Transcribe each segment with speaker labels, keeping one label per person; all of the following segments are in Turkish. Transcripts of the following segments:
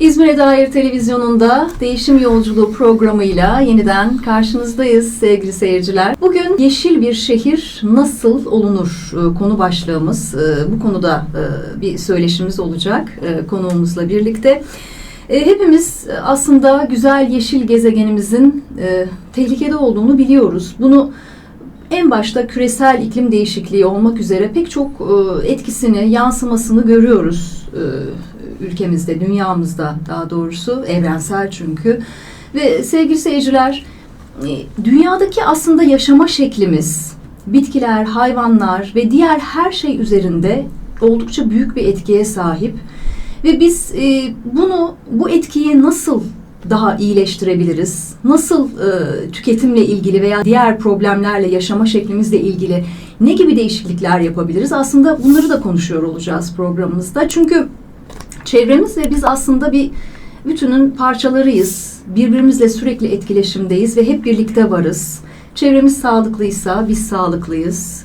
Speaker 1: İzmir'e dair televizyonunda değişim yolculuğu programıyla yeniden karşınızdayız sevgili seyirciler. Bugün yeşil bir şehir nasıl olunur e, konu başlığımız. E, Bu konuda e, bir söyleşimiz olacak konuğumuzla birlikte. Hepimiz aslında güzel yeşil gezegenimizin tehlikede olduğunu biliyoruz. Bunu en başta küresel iklim değişikliği olmak üzere pek çok e, etkisini, yansımasını görüyoruz e, ülkemizde, dünyamızda daha doğrusu evrensel çünkü. Ve sevgili seyirciler, e, dünyadaki aslında yaşama şeklimiz, bitkiler, hayvanlar ve diğer her şey üzerinde oldukça büyük bir etkiye sahip. Ve biz bunu, bu etkiyi nasıl daha iyileştirebiliriz? Nasıl e, tüketimle ilgili veya diğer problemlerle yaşama şeklimizle ilgili ne gibi değişiklikler yapabiliriz? Aslında bunları da konuşuyor olacağız programımızda. Çünkü çevremiz ve biz aslında bir bütünün parçalarıyız. Birbirimizle sürekli etkileşimdeyiz ve hep birlikte varız. Çevremiz sağlıklıysa biz sağlıklıyız.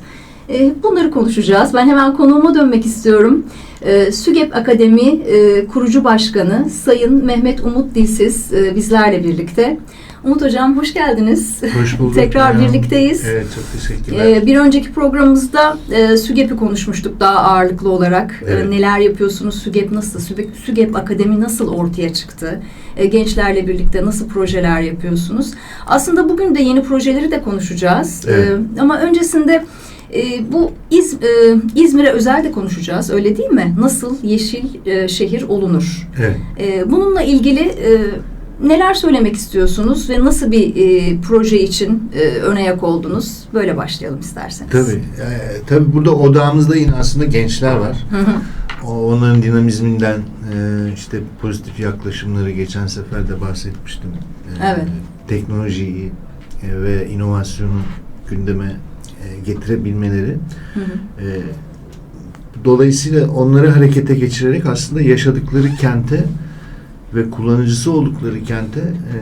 Speaker 1: E, bunları konuşacağız. Ben hemen konuğuma dönmek istiyorum. E, SÜGEP Akademi e, kurucu başkanı Sayın Mehmet Umut Dilsiz e, bizlerle birlikte. Umut Hocam hoş geldiniz.
Speaker 2: Hoş bulduk.
Speaker 1: Tekrar birlikteyiz.
Speaker 2: Evet çok teşekkürler.
Speaker 1: Ee, bir önceki programımızda e, SÜGEP'i konuşmuştuk daha ağırlıklı olarak. Ee,
Speaker 2: Evet.
Speaker 1: neler yapıyorsunuz? SÜGEP nasıl? SÜGEP, SÜGEP Akademi nasıl ortaya çıktı? Ee, gençlerle birlikte nasıl projeler yapıyorsunuz? Aslında bugün de yeni projeleri de konuşacağız.
Speaker 2: Evet.
Speaker 1: Ee, ama öncesinde e, bu İz, e, İzmir'e özel de konuşacağız. Öyle değil mi? Nasıl yeşil e, şehir olunur?
Speaker 2: evet.
Speaker 1: Ee, bununla ilgili e, neler söylemek istiyorsunuz ve nasıl bir e, proje için e, ön ayak oldunuz? Böyle başlayalım isterseniz.
Speaker 2: Tabii. e, tabii burada odağımızda yine aslında gençler var.
Speaker 1: Hı hı.
Speaker 2: O, onların dinamizminden e, işte pozitif yaklaşımları geçen sefer de bahsetmiştim. E,
Speaker 1: Evet.
Speaker 2: Teknolojiyi e, ve inovasyonu gündeme e, getirebilmeleri.
Speaker 1: Hı hı.
Speaker 2: E, dolayısıyla onları harekete geçirerek aslında yaşadıkları kente ve kullanıcısı oldukları kente e,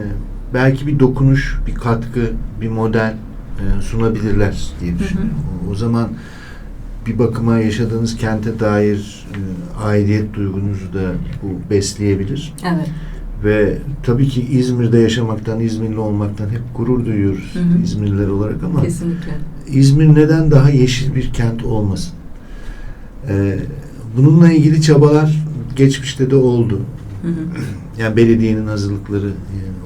Speaker 2: belki bir dokunuş, bir katkı, bir model e, sunabilirler diye düşünüyorum. O, o zaman bir bakıma yaşadığınız kente dair e, aidiyet duygunuzu da bu besleyebilir.
Speaker 1: Evet.
Speaker 2: Ve tabii ki İzmir'de yaşamaktan, İzmirli olmaktan hep gurur duyuyoruz
Speaker 1: Hı hı.
Speaker 2: İzmirliler olarak ama
Speaker 1: Kesinlikle.
Speaker 2: İzmir neden daha yeşil bir kent olmasın? Ee, bununla ilgili çabalar geçmişte de oldu.
Speaker 1: Hı hı.
Speaker 2: Yani belediyenin hazırlıkları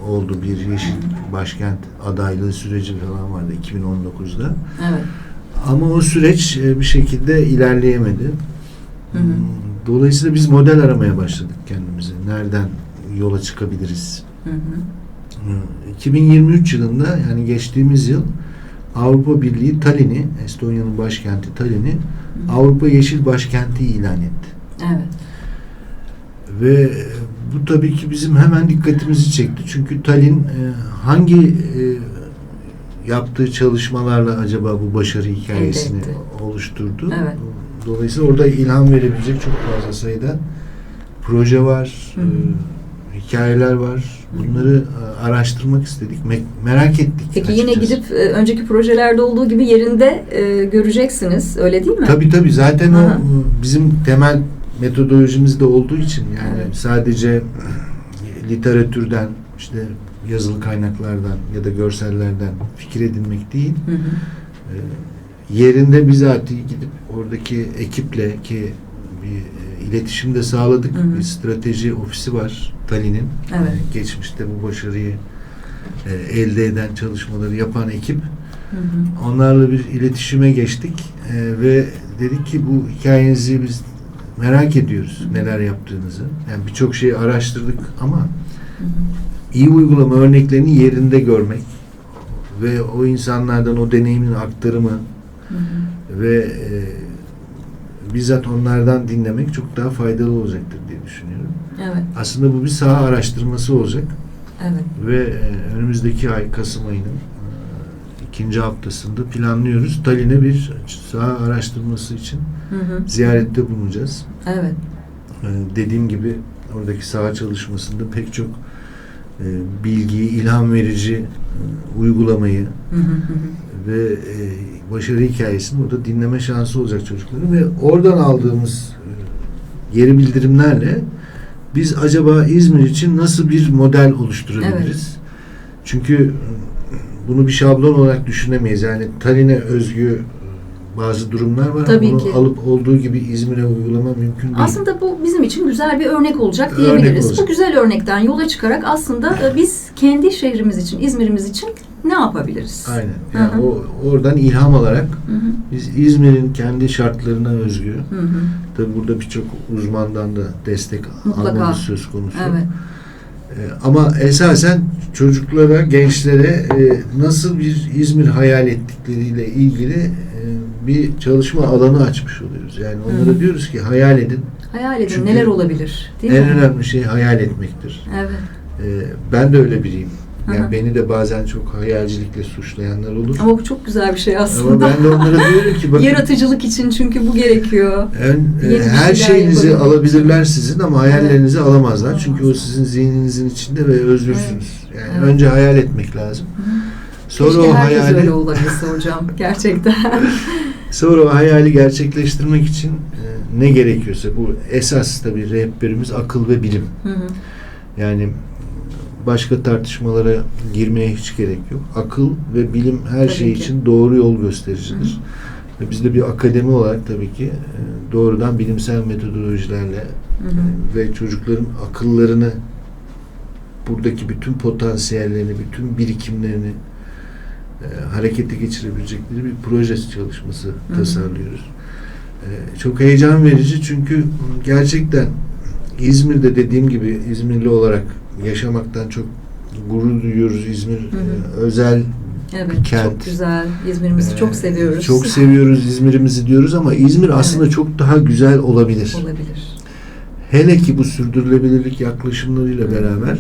Speaker 2: oldu. Bir yeşil başkent adaylığı süreci falan vardı 2019'da.
Speaker 1: Evet.
Speaker 2: Ama o süreç e, bir şekilde ilerleyemedi.
Speaker 1: Hı hı.
Speaker 2: Hmm, Dolayısıyla biz model aramaya başladık kendimize. Nereden yola çıkabiliriz?
Speaker 1: Hı hı.
Speaker 2: Hmm, 2023 yılında yani geçtiğimiz yıl Avrupa Birliği Tallinn'i, Estonya'nın başkenti Tallinn'i Avrupa Yeşil Başkenti ilan etti.
Speaker 1: Evet.
Speaker 2: Ve bu tabii ki bizim hemen dikkatimizi çekti. Çünkü Tallinn e, hangi e, yaptığı çalışmalarla acaba bu başarı hikayesini oluşturdu?
Speaker 1: Evet.
Speaker 2: Dolayısıyla orada ilham verebilecek çok fazla sayıda proje var,
Speaker 1: Hı hı.
Speaker 2: e, hikayeler var. Bunları e, araştırmak istedik, me- merak ettik.
Speaker 1: Peki yine
Speaker 2: açıkçası.
Speaker 1: gidip e, önceki projelerde olduğu gibi yerinde e, göreceksiniz. Öyle değil mi?
Speaker 2: Tabii tabii zaten
Speaker 1: Aha.
Speaker 2: o bizim temel metodolojimizde olduğu için yani
Speaker 1: Evet.
Speaker 2: sadece literatürden işte yazılı kaynaklardan ya da görsellerden fikir edinmek değil
Speaker 1: Hı hı.
Speaker 2: e, yerinde bizatihi gidip oradaki ekiple ki bir iletişim de sağladık.
Speaker 1: Hı hı.
Speaker 2: Bir strateji ofisi var Tallinn'in.
Speaker 1: Evet.
Speaker 2: E, geçmişte bu başarıyı e, elde eden çalışmaları yapan ekip
Speaker 1: Hı hı.
Speaker 2: Onlarla bir iletişime geçtik Ee, ve dedik ki bu hikayenizi biz merak ediyoruz neler yaptığınızı. Yani birçok şeyi araştırdık ama
Speaker 1: Hı hı.
Speaker 2: iyi uygulama örneklerini yerinde görmek ve o insanlardan o deneyimin aktarımı
Speaker 1: Hı hı.
Speaker 2: ve e, bizzat onlardan dinlemek çok daha faydalı olacaktır diye düşünüyorum.
Speaker 1: Evet.
Speaker 2: Aslında bu bir saha araştırması olacak
Speaker 1: Evet.
Speaker 2: ve e, önümüzdeki ay Kasım ayının e, ikinci haftasında planlıyoruz. Tallinn'e bir saha araştırması için
Speaker 1: Hı hı.
Speaker 2: ziyarette bulunacağız.
Speaker 1: Evet.
Speaker 2: E, dediğim gibi oradaki saha çalışmasında pek çok e, bilgiyi, ilham verici e, uygulamayı
Speaker 1: hı hı hı.
Speaker 2: Ve e, başarı hikayesini orada dinleme şansı olacak çocukların ve oradan aldığımız e, geri bildirimlerle biz acaba İzmir için nasıl bir model oluşturabiliriz? Çünkü e, bunu bir şablon olarak düşünemeyiz. Yani Tallinn'e özgü e, bazı durumlar var.
Speaker 1: Tabii
Speaker 2: Bunu
Speaker 1: ki.
Speaker 2: alıp olduğu gibi İzmir'e uygulama mümkün değil.
Speaker 1: Aslında bu bizim için güzel bir örnek olacak
Speaker 2: Örnek
Speaker 1: diyebiliriz.
Speaker 2: olacak.
Speaker 1: Bu güzel örnekten yola çıkarak aslında e, biz kendi şehrimiz için, İzmir'imiz için ne yapabiliriz?
Speaker 2: Aynen. Yani
Speaker 1: hı.
Speaker 2: o oradan ilham alarak
Speaker 1: Hı hı,
Speaker 2: biz İzmir'in kendi şartlarına özgü
Speaker 1: hı hı.
Speaker 2: tabi burada birçok uzmandan da destek
Speaker 1: Mutlaka.
Speaker 2: almamız söz konusu.
Speaker 1: Evet.
Speaker 2: Ee, Ama esasen çocuklara, gençlere e, nasıl bir İzmir hayal ettikleriyle ilgili e, bir çalışma alanı açmış oluyoruz. Yani onlara
Speaker 1: Hı
Speaker 2: diyoruz ki hayal edin.
Speaker 1: Hayal edin
Speaker 2: Çünkü
Speaker 1: neler olabilir değil
Speaker 2: en
Speaker 1: mi?
Speaker 2: önemli şey hayal etmektir.
Speaker 1: Evet.
Speaker 2: Ee, Ben de öyle biriyim. Yani
Speaker 1: hı.
Speaker 2: beni de bazen çok hayalcilikle suçlayanlar olur.
Speaker 1: Ama bu çok güzel bir şey
Speaker 2: Ama
Speaker 1: aslında.
Speaker 2: ben de onlara diyorum ki bakın
Speaker 1: Yaratıcılık için çünkü bu gerekiyor.
Speaker 2: en- e, her şeyinizi
Speaker 1: yapabilmek.
Speaker 2: alabilirler sizin ama hayallerinizi alamazlar. Çünkü o sizin zihninizin içinde ve özgürsünüz. Yani
Speaker 1: Evet.
Speaker 2: önce hayal etmek lazım.
Speaker 1: Hı.
Speaker 2: Sonra
Speaker 1: Keşke
Speaker 2: o hayali
Speaker 1: öyle olabilse hocam. Gerçekten.
Speaker 2: Sonra o hayali gerçekleştirmek için e, ne gerekiyorsa bu esas tabii rehberimiz akıl ve bilim.
Speaker 1: Hı hı.
Speaker 2: Yani başka tartışmalara girmeye hiç gerek yok. Akıl ve bilim her
Speaker 1: Tabii
Speaker 2: şey
Speaker 1: ki.
Speaker 2: için doğru yol göstericidir. Ve biz de bir akademi olarak tabii ki e, doğrudan bilimsel metodolojilerle
Speaker 1: Hı hı.
Speaker 2: e, ve çocukların akıllarını buradaki bütün potansiyellerini, bütün birikimlerini e, harekete geçirebilecekleri bir proje çalışması
Speaker 1: hı.
Speaker 2: tasarlıyoruz. E, çok heyecan verici çünkü gerçekten İzmir'de dediğim gibi İzmirli olarak yaşamaktan çok gurur duyuyoruz. İzmir
Speaker 1: hı.
Speaker 2: e, özel
Speaker 1: Evet,
Speaker 2: bir kent.
Speaker 1: çok güzel. İzmir'imizi
Speaker 2: e,
Speaker 1: çok seviyoruz.
Speaker 2: Çok seviyoruz İzmir'imizi diyoruz ama İzmir aslında
Speaker 1: Evet.
Speaker 2: çok daha güzel olabilir.
Speaker 1: olabilir.
Speaker 2: Hele ki bu sürdürülebilirlik yaklaşımlarıyla
Speaker 1: Hı.
Speaker 2: beraber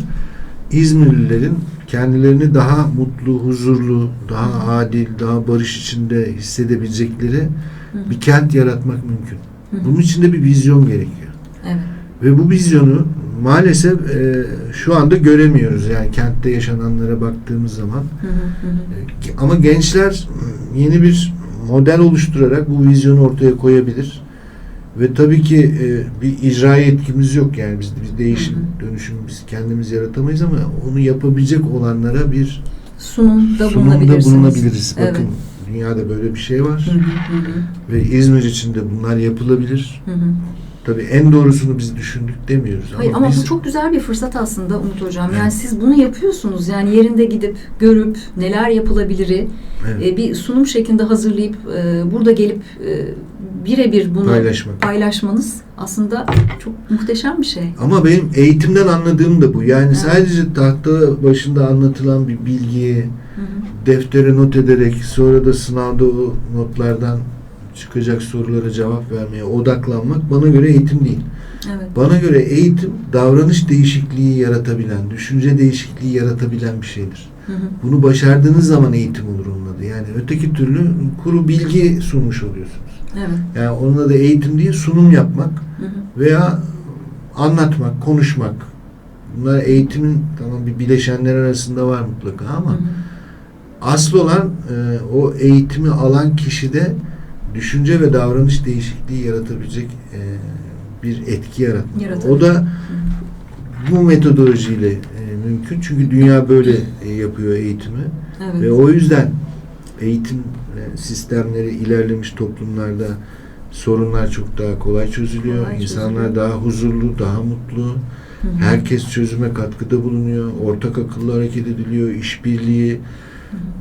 Speaker 2: İzmirlilerin kendilerini daha mutlu, huzurlu, daha adil, daha barış içinde hissedebilecekleri
Speaker 1: Hı hı.
Speaker 2: bir kent yaratmak mümkün.
Speaker 1: Hı hı.
Speaker 2: Bunun için de bir vizyon gerekiyor.
Speaker 1: Evet.
Speaker 2: Ve bu vizyonu maalesef e, şu anda göremiyoruz. Yani kentte yaşananlara baktığımız zaman.
Speaker 1: Hı hı.
Speaker 2: E, Ama gençler m, yeni bir model oluşturarak bu vizyonu ortaya koyabilir. Ve tabii ki e, bir icra yetkimiz yok. Yani biz bir değişim,
Speaker 1: Hı hı.
Speaker 2: dönüşüm biz kendimiz yaratamayız ama onu yapabilecek olanlara bir
Speaker 1: Sunumda
Speaker 2: sunumda bulunabiliriz.
Speaker 1: Evet.
Speaker 2: Bakın dünyada böyle bir şey var.
Speaker 1: Hı hı hı.
Speaker 2: Ve İzmir için de bunlar yapılabilir.
Speaker 1: Hı hı.
Speaker 2: Tabii en doğrusunu biz düşündük demiyoruz.
Speaker 1: Hayır ama
Speaker 2: biz,
Speaker 1: bu çok güzel bir fırsat aslında Umut Hocam. Yani
Speaker 2: Evet.
Speaker 1: siz bunu yapıyorsunuz. Yani yerinde gidip görüp neler yapılabiliri
Speaker 2: Evet,
Speaker 1: e, bir sunum şeklinde hazırlayıp e, burada gelip e, birebir bunu
Speaker 2: paylaşmak.
Speaker 1: paylaşmanız aslında çok muhteşem bir şey.
Speaker 2: Ama benim eğitimden anladığım da bu. Yani
Speaker 1: Evet.
Speaker 2: sadece tahta başında anlatılan bir bilgiyi
Speaker 1: Hı hı.
Speaker 2: deftere not ederek sonra da sınavda o notlardan çıkacak sorulara cevap vermeye odaklanmak bana göre eğitim değil.
Speaker 1: Evet.
Speaker 2: Bana göre eğitim davranış değişikliği yaratabilen, düşünce değişikliği yaratabilen bir şeydir.
Speaker 1: Hı hı.
Speaker 2: Bunu başardığınız zaman eğitim olur onun adı. Yani öteki türlü kuru bilgi sunmuş oluyorsunuz.
Speaker 1: Evet.
Speaker 2: Yani onun adı eğitim değil, sunum yapmak
Speaker 1: Hı hı.
Speaker 2: veya anlatmak, konuşmak. Bunlar eğitimin tamam bir bileşenler arasında var mutlaka ama
Speaker 1: Hı hı.
Speaker 2: asıl olan e, o eğitimi alan kişide düşünce ve davranış değişikliği yaratabilecek e, bir etki yaratmak.
Speaker 1: Yaratabilir.
Speaker 2: O da bu metodolojiyle e, mümkün. Çünkü dünya böyle e, yapıyor eğitimi.
Speaker 1: Evet.
Speaker 2: Ve o yüzden eğitim e, sistemleri ilerlemiş toplumlarda sorunlar çok daha kolay çözülüyor.
Speaker 1: Kolay
Speaker 2: İnsanlar
Speaker 1: çözülüyor.
Speaker 2: daha huzurlu, daha mutlu.
Speaker 1: Hı hı.
Speaker 2: Herkes çözüme katkıda bulunuyor. Ortak akıllı hareket ediliyor. işbirliği,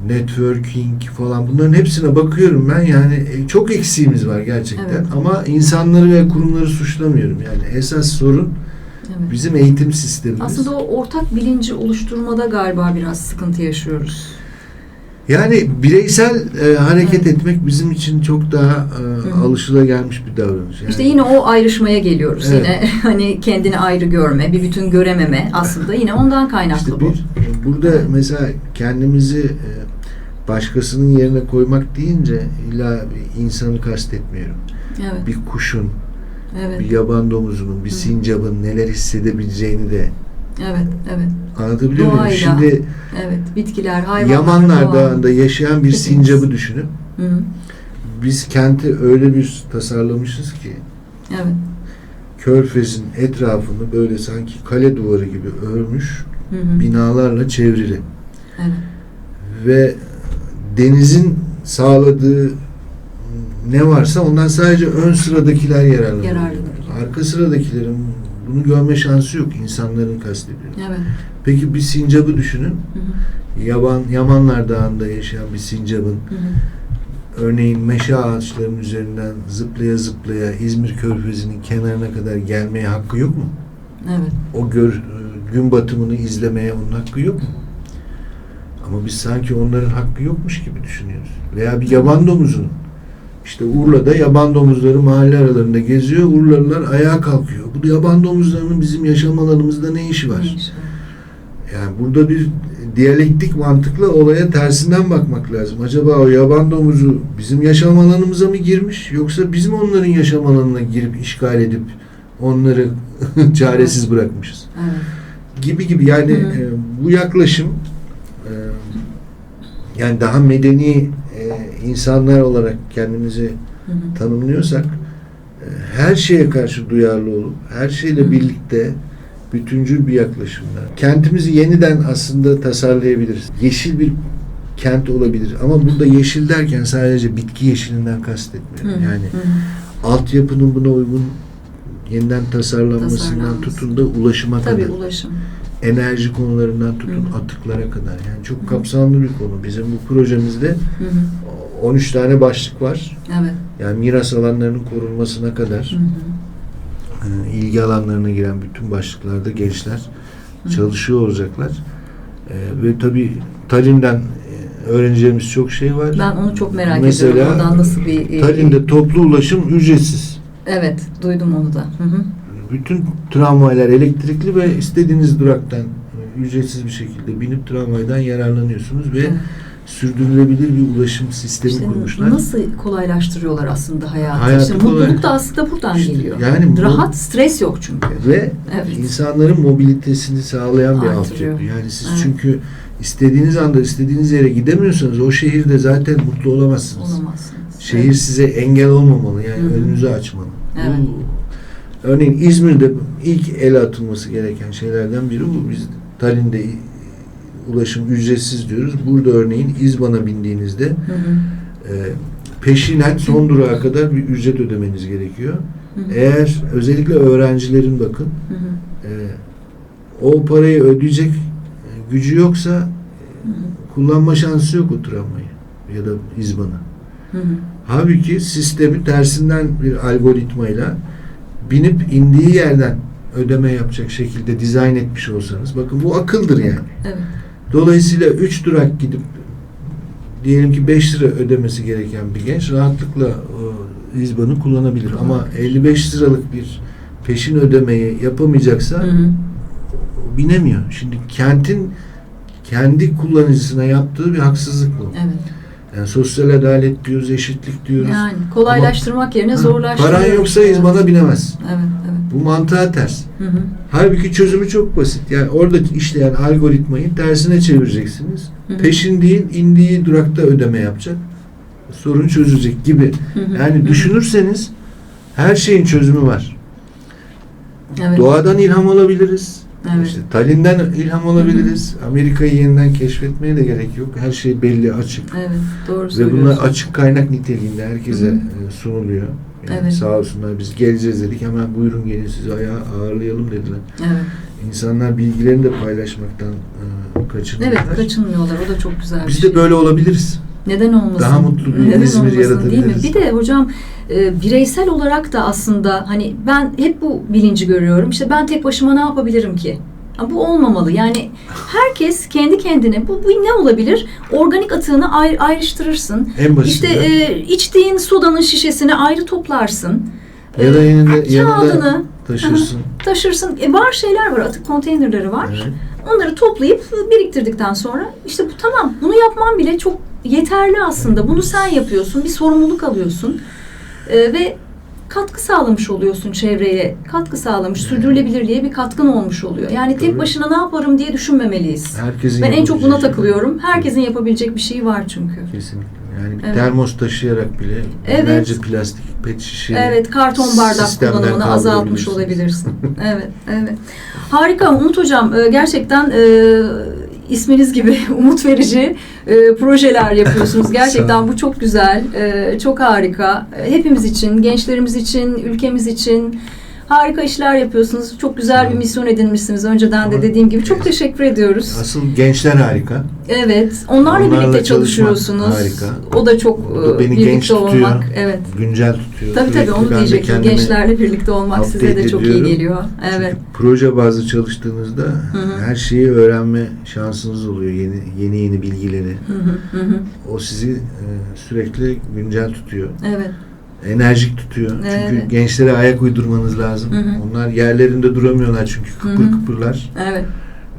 Speaker 2: networking falan bunların hepsine bakıyorum ben. Yani e, çok eksiğimiz var gerçekten.
Speaker 1: Evet.
Speaker 2: Ama insanları ve kurumları suçlamıyorum. Yani esas sorun
Speaker 1: Evet.
Speaker 2: bizim eğitim sistemimiz.
Speaker 1: Aslında o ortak bilinci oluşturmada galiba biraz sıkıntı yaşıyoruz.
Speaker 2: Yani bireysel e, hareket
Speaker 1: Evet.
Speaker 2: etmek bizim için çok daha e, alışılagelmiş bir davranış. Yani
Speaker 1: İşte yine o ayrışmaya geliyoruz.
Speaker 2: Evet.
Speaker 1: Yine hani kendini ayrı görme, bir bütün görememe aslında yine ondan kaynaklı
Speaker 2: işte
Speaker 1: bu.
Speaker 2: bir, burada
Speaker 1: Evet.
Speaker 2: mesela kendimizi e, başkasının yerine koymak deyince illa insanı kastetmiyorum.
Speaker 1: Evet.
Speaker 2: Bir kuşun,
Speaker 1: Evet.
Speaker 2: bir yaban domuzunun, bir sincabın neler hissedebileceğini de
Speaker 1: Evet. Evet.
Speaker 2: anlatabiliyor muyum?
Speaker 1: Doğayla,
Speaker 2: Şimdi
Speaker 1: Evet. Bitkiler, hayvanlar,
Speaker 2: Yamanlar. Dağı'nda yaşayan bir sincabı düşünün.
Speaker 1: Hı hı.
Speaker 2: Biz kenti öyle bir tasarlamışız ki
Speaker 1: Evet.
Speaker 2: körfezin etrafını böyle sanki kale duvarı gibi örmüş
Speaker 1: Hı hı.
Speaker 2: binalarla çevrili.
Speaker 1: Evet.
Speaker 2: Ve denizin sağladığı ne varsa ondan sadece ön sıradakiler yararlanıyor.
Speaker 1: Yararlanabiliyor.
Speaker 2: Arka sıradakilerin bunu görme şansı yok. insanların kastediyor.
Speaker 1: Evet.
Speaker 2: Peki bir sincabı düşünün.
Speaker 1: Hı hı.
Speaker 2: Yaban, Yamanlar Dağı'nda yaşayan bir sincabın
Speaker 1: Hı hı.
Speaker 2: örneğin meşe ağaçlarının üzerinden zıplaya zıplaya İzmir Körfezi'nin kenarına kadar gelmeye hakkı yok mu?
Speaker 1: Evet.
Speaker 2: O gör, gün batımını izlemeye onun hakkı yok mu? Ama biz sanki onların hakkı yokmuş gibi düşünüyoruz. Veya bir yaban domuzunun. İşte Urla'da yaban domuzları mahalle aralarında geziyor. Urlalılar ayağa kalkıyor. Bu yaban domuzlarının bizim yaşam alanımızda ne işi var? Yani burada bir diyalektik mantıkla olaya tersinden bakmak lazım. Acaba o yaban domuzu bizim yaşam alanımıza mı girmiş yoksa biz mi onların yaşam alanına girip işgal edip onları çaresiz bırakmışız?
Speaker 1: Evet.
Speaker 2: Gibi gibi yani e, bu yaklaşım e, yani daha medeni insanlar olarak kendimizi
Speaker 1: Hı hı.
Speaker 2: tanımlıyorsak e, her şeye karşı duyarlı olup her şeyle birlikte bütüncül bir yaklaşımla kentimizi yeniden aslında tasarlayabiliriz. Yeşil bir kent olabilir ama burada yeşil derken sadece bitki yeşilinden kastetmiyorum. Yani
Speaker 1: Hı hı.
Speaker 2: altyapının buna uygun yeniden tasarlanmasından
Speaker 1: Tasarlanması.
Speaker 2: tutun da ulaşıma
Speaker 1: Tabii
Speaker 2: kadar
Speaker 1: ulaşım.
Speaker 2: enerji konularından tutun
Speaker 1: Hı hı.
Speaker 2: atıklara kadar. Yani çok kapsamlı bir konu. Bizim bu projemizde
Speaker 1: Hı hı.
Speaker 2: 13 tane başlık var.
Speaker 1: Evet.
Speaker 2: Yani miras alanlarının korunmasına kadar
Speaker 1: Hı hı.
Speaker 2: e, ilgi alanlarına giren bütün başlıklarda gençler
Speaker 1: Hı.
Speaker 2: çalışıyor olacaklar. E, ve tabii Tallinn'den e, öğreneceğimiz çok şey var.
Speaker 1: Ben onu çok merak
Speaker 2: Mesela,
Speaker 1: ediyorum. Oradan nasıl bir... e,
Speaker 2: Tallinn'de toplu ulaşım ücretsiz.
Speaker 1: Evet. Duydum onu da. Hı hı.
Speaker 2: Bütün tramvaylar elektrikli ve istediğiniz duraktan ücretsiz bir şekilde binip tramvaydan yararlanıyorsunuz ve
Speaker 1: Evet.
Speaker 2: Sürdürülebilir bir ulaşım sistemi
Speaker 1: İşte
Speaker 2: kurmuşlar.
Speaker 1: nasıl kolaylaştırıyorlar aslında hayatı?
Speaker 2: Hayatı
Speaker 1: işte
Speaker 2: kolay-
Speaker 1: mutluluk da aslında buradan
Speaker 2: İşte
Speaker 1: geliyor.
Speaker 2: yani
Speaker 1: Rahat, stres yok çünkü.
Speaker 2: Ve
Speaker 1: Evet.
Speaker 2: insanların mobilitesini sağlayan bir
Speaker 1: Artırıyor.
Speaker 2: altyapı. Yani siz
Speaker 1: Evet.
Speaker 2: çünkü istediğiniz anda istediğiniz yere gidemiyorsanız o şehirde zaten mutlu olamazsınız.
Speaker 1: Olamazsınız.
Speaker 2: Şehir
Speaker 1: Evet.
Speaker 2: size engel olmamalı. Yani
Speaker 1: Hı hı.
Speaker 2: önünüzü açmalı.
Speaker 1: Evet.
Speaker 2: Bu, örneğin İzmir'de ilk ele atılması gereken şeylerden biri bu. Biz Tallinn'de ulaşım ücretsiz diyoruz. Burada örneğin İzban'a bindiğinizde
Speaker 1: Hı hı.
Speaker 2: e, peşinen son durağa kadar bir ücret ödemeniz gerekiyor.
Speaker 1: Hı hı.
Speaker 2: Eğer özellikle öğrencilerin bakın
Speaker 1: Hı hı.
Speaker 2: e, o parayı ödeyecek e, gücü yoksa
Speaker 1: Hı hı.
Speaker 2: kullanma şansı yok o tramvayı ya da izbanı.
Speaker 1: Hı hı.
Speaker 2: Halbuki sistemi tersinden bir algoritmayla binip indiği yerden ödeme yapacak şekilde dizayn etmiş olsanız bakın bu akıldır yani.
Speaker 1: Evet.
Speaker 2: Dolayısıyla 3 durak gidip diyelim ki 5 lira ödemesi gereken bir genç rahatlıkla o izbanı kullanabilir. Ama
Speaker 1: Kullanabilir.
Speaker 2: 55 liralık bir peşin ödemeyi yapamayacaksa
Speaker 1: Hı hı.
Speaker 2: binemiyor. Şimdi kentin kendi kullanıcısına yaptığı bir haksızlık bu.
Speaker 1: Evet.
Speaker 2: Yani sosyal adalet diyoruz, eşitlik diyoruz.
Speaker 1: Yani kolaylaştırmak yerine
Speaker 2: Ha,
Speaker 1: zorlaştırmak.
Speaker 2: Paran yoksa izbana binemez.
Speaker 1: Evet, evet.
Speaker 2: Bu mantığa ters.
Speaker 1: Hı hı.
Speaker 2: Halbuki çözümü çok basit. Yani orada işleyen algoritmayı tersine çevireceksiniz.
Speaker 1: Hı hı.
Speaker 2: Peşin değil, indiği durakta ödeme yapacak. Sorun çözülecek gibi.
Speaker 1: Hı hı. Hı
Speaker 2: Yani
Speaker 1: hı.
Speaker 2: düşünürseniz her şeyin çözümü var.
Speaker 1: Evet.
Speaker 2: Doğadan ilham alabiliriz.
Speaker 1: Evet.
Speaker 2: İşte Tallinn'den ilham alabiliriz. Amerika'yı yeniden keşfetmeye de gerek yok. Her şey belli, açık.
Speaker 1: Evet. Doğru
Speaker 2: Ve bunlar açık kaynak niteliğinde herkese
Speaker 1: Hı hı.
Speaker 2: e, sunuluyor. Yani
Speaker 1: Evet.
Speaker 2: Sağ olsunlar biz geleceğiz dedik. Hemen buyurun gelin sizi ayağa ağırlayalım dediler.
Speaker 1: Evet.
Speaker 2: İnsanlar bilgilerini de paylaşmaktan e, kaçınıyorlar.
Speaker 1: Evet, kaçınmıyorlar. O da çok güzel bir
Speaker 2: Biz
Speaker 1: şey.
Speaker 2: de böyle olabiliriz.
Speaker 1: Neden olmasın?
Speaker 2: Daha mutlu bir
Speaker 1: Neden
Speaker 2: İzmir
Speaker 1: olmasın, değil mi?
Speaker 2: yaratabiliriz.
Speaker 1: Bir de hocam e, bireysel olarak da aslında hani ben hep bu bilinci görüyorum. İşte ben tek başıma ne yapabilirim ki? Bu olmamalı. Yani herkes kendi kendine bu, bu ne olabilir? Organik atığını ayrı, ayrıştırırsın.
Speaker 2: En basitinden.
Speaker 1: İşte e, içtiğin sodanın şişesini ayrı toplarsın.
Speaker 2: ya da
Speaker 1: E,
Speaker 2: yanında, yanında taşırsın.
Speaker 1: taşırsın. E, var şeyler var. Atık konteynerleri var.
Speaker 2: Evet.
Speaker 1: Onları toplayıp biriktirdikten sonra işte bu tamam bunu yapman bile çok yeterli aslında. Bunu sen yapıyorsun. Bir sorumluluk alıyorsun. Ee, ve katkı sağlamış oluyorsun çevreye. Katkı sağlamış, sürdürülebilirliğe bir katkın olmuş oluyor. Yani tek
Speaker 2: Tabii.
Speaker 1: başına ne yaparım diye düşünmemeliyiz.
Speaker 2: Herkesin
Speaker 1: Ben en çok buna
Speaker 2: şey.
Speaker 1: takılıyorum. Herkesin yapabilecek bir şey var çünkü.
Speaker 2: Kesinlikle. Yani bir
Speaker 1: Evet.
Speaker 2: termos taşıyarak bile
Speaker 1: Evet.
Speaker 2: binlerce plastik pet şişe
Speaker 1: Evet, karton bardak kullanımını azaltmış olabilirsin. evet, evet. Harika Umut Hocam. e, Gerçekten e, isminiz gibi umut verici e, projeler yapıyorsunuz. Gerçekten bu çok güzel, e, çok harika. E, Hepimiz için, gençlerimiz için, ülkemiz için harika işler yapıyorsunuz. Çok güzel bir misyon edinmişsiniz. Önceden de dediğim gibi çok teşekkür ediyoruz.
Speaker 2: Asıl gençler harika.
Speaker 1: Evet, onlarla,
Speaker 2: Onlarla
Speaker 1: birlikte çalışıyorsunuz.
Speaker 2: harika.
Speaker 1: O da çok
Speaker 2: O da
Speaker 1: e,
Speaker 2: beni
Speaker 1: birlikte
Speaker 2: genç tutuyor.
Speaker 1: olmak. Evet.
Speaker 2: Güncel tutuyor.
Speaker 1: Tabii tabii onu diyecektim. Gençlerle birlikte olmak size de çok iyi
Speaker 2: ediyorum.
Speaker 1: geliyor. Evet.
Speaker 2: Çünkü proje bazlı çalıştığınızda
Speaker 1: hı.
Speaker 2: her şeyi öğrenme şansınız oluyor. Yeni yeni yeni bilgileri.
Speaker 1: Hı hı, hı hı.
Speaker 2: O sizi e, sürekli güncel tutuyor.
Speaker 1: Evet.
Speaker 2: Enerjik tutuyor. Çünkü
Speaker 1: Evet.
Speaker 2: gençlere ayak uydurmanız lazım.
Speaker 1: Hı hı.
Speaker 2: Onlar yerlerinde duramıyorlar çünkü kıpır
Speaker 1: Hı hı.
Speaker 2: kıpırlar.
Speaker 1: Evet.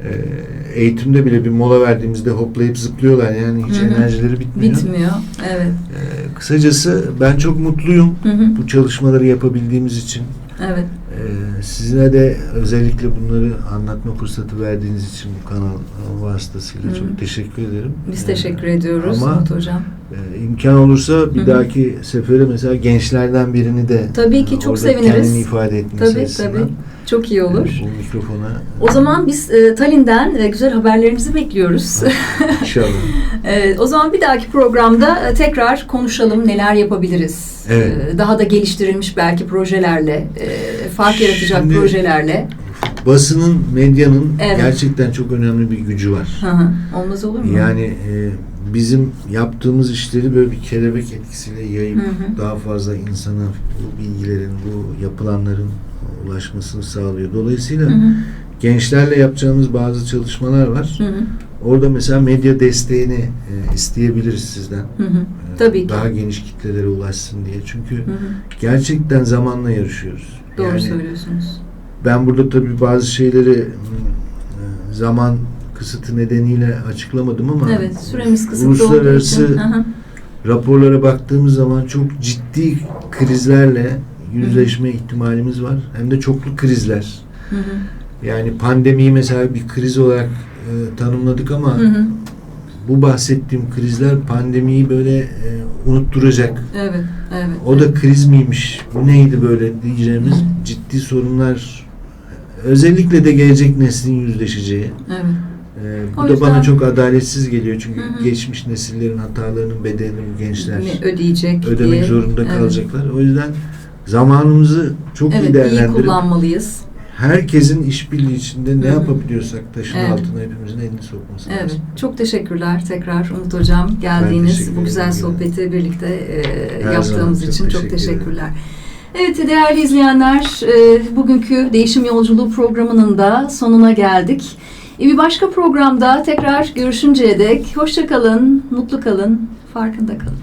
Speaker 2: E, eğitimde bile bir mola verdiğimizde hoplayıp zıplıyorlar. Yani hiç
Speaker 1: Hı hı.
Speaker 2: enerjileri bitmiyor.
Speaker 1: Bitmiyor. Evet.
Speaker 2: E, kısacası ben çok mutluyum
Speaker 1: Hı hı.
Speaker 2: bu çalışmaları yapabildiğimiz için.
Speaker 1: Evet.
Speaker 2: Ee, size de özellikle bunları anlatma fırsatı verdiğiniz için bu kanal vasıtasıyla
Speaker 1: Hı.
Speaker 2: çok teşekkür ederim.
Speaker 1: Biz
Speaker 2: Ee,
Speaker 1: teşekkür ediyoruz
Speaker 2: ama-
Speaker 1: Umut Hocam.
Speaker 2: e, imkan olursa bir
Speaker 1: Hı
Speaker 2: dahaki sefere mesela gençlerden birini de
Speaker 1: Tabii ki çok
Speaker 2: orada
Speaker 1: seviniriz.
Speaker 2: kendini ifade etmesi
Speaker 1: Tabii tabii. Çok iyi olur.
Speaker 2: e, Bu mikrofona
Speaker 1: O zaman biz e, Tallinn'den e, güzel haberlerinizi bekliyoruz.
Speaker 2: inşallah.
Speaker 1: Evet, o zaman bir dahaki programda e, tekrar konuşalım neler yapabiliriz.
Speaker 2: Evet.
Speaker 1: E, Daha da geliştirilmiş belki projelerle, e, fark yaratacak
Speaker 2: Şimdi-
Speaker 1: projelerle.
Speaker 2: Basının, medyanın
Speaker 1: Evet.
Speaker 2: gerçekten çok önemli bir gücü var.
Speaker 1: Hı hı. Olmaz olur mu?
Speaker 2: Yani e, bizim yaptığımız işleri böyle bir kelebek etkisiyle yayıp
Speaker 1: Hı hı.
Speaker 2: daha fazla insana bu bilgilerin, bu yapılanların ulaşmasını sağlıyor. Dolayısıyla
Speaker 1: Hı hı.
Speaker 2: gençlerle yapacağımız bazı çalışmalar var.
Speaker 1: Hı hı.
Speaker 2: Orada mesela medya desteğini e, isteyebiliriz sizden.
Speaker 1: Hı hı.
Speaker 2: E,
Speaker 1: Tabii ki.
Speaker 2: Daha geniş kitlelere ulaşsın diye. Çünkü
Speaker 1: Hı hı.
Speaker 2: gerçekten zamanla yarışıyoruz.
Speaker 1: Doğru
Speaker 2: Yani
Speaker 1: söylüyorsunuz.
Speaker 2: ben burada tabii bazı şeyleri e, zaman kısıtı nedeniyle açıklamadım ama
Speaker 1: Evet, süremiz kısıtlı olduğu
Speaker 2: uluslararası raporlara baktığımız zaman çok ciddi krizlerle yüzleşme ihtimalimiz var. Hem de çoklu krizler.
Speaker 1: Hı hı.
Speaker 2: Yani pandemiyi mesela bir kriz olarak e, tanımladık ama
Speaker 1: Hı hı.
Speaker 2: bu bahsettiğim krizler pandemiyi böyle e, unutturacak.
Speaker 1: Evet, evet.
Speaker 2: O da kriz miymiş, bu neydi böyle diyeceğimiz ciddi sorunlar özellikle de gelecek neslin yüzleşeceği.
Speaker 1: Evet.
Speaker 2: E,
Speaker 1: O
Speaker 2: bu da
Speaker 1: yüzden-
Speaker 2: bana çok adaletsiz geliyor çünkü
Speaker 1: Hı
Speaker 2: geçmiş nesillerin hatalarının bedelini bu gençler
Speaker 1: ödeyecek
Speaker 2: ödemek
Speaker 1: diye.
Speaker 2: zorunda
Speaker 1: Evet.
Speaker 2: kalacaklar. O yüzden zamanımızı çok iyi
Speaker 1: Evet, iyi
Speaker 2: değerlendirip
Speaker 1: kullanmalıyız.
Speaker 2: herkesin işbirliği içinde ne
Speaker 1: Hı hı.
Speaker 2: yapabiliyorsak taşın
Speaker 1: Evet.
Speaker 2: altına hepimizin elini sokması
Speaker 1: Evet,
Speaker 2: lazım.
Speaker 1: çok teşekkürler tekrar Umut Hocam geldiğiniz bu güzel
Speaker 2: ederim.
Speaker 1: sohbeti birlikte e,
Speaker 2: Her
Speaker 1: yaptığımız
Speaker 2: çok
Speaker 1: için çok
Speaker 2: teşekkür
Speaker 1: teşekkürler. Evet değerli izleyenler, e, bugünkü Değişim Yolculuğu programının da sonuna geldik. E, bir başka programda tekrar görüşünceye dek hoşça kalın, mutlu kalın, farkında kalın.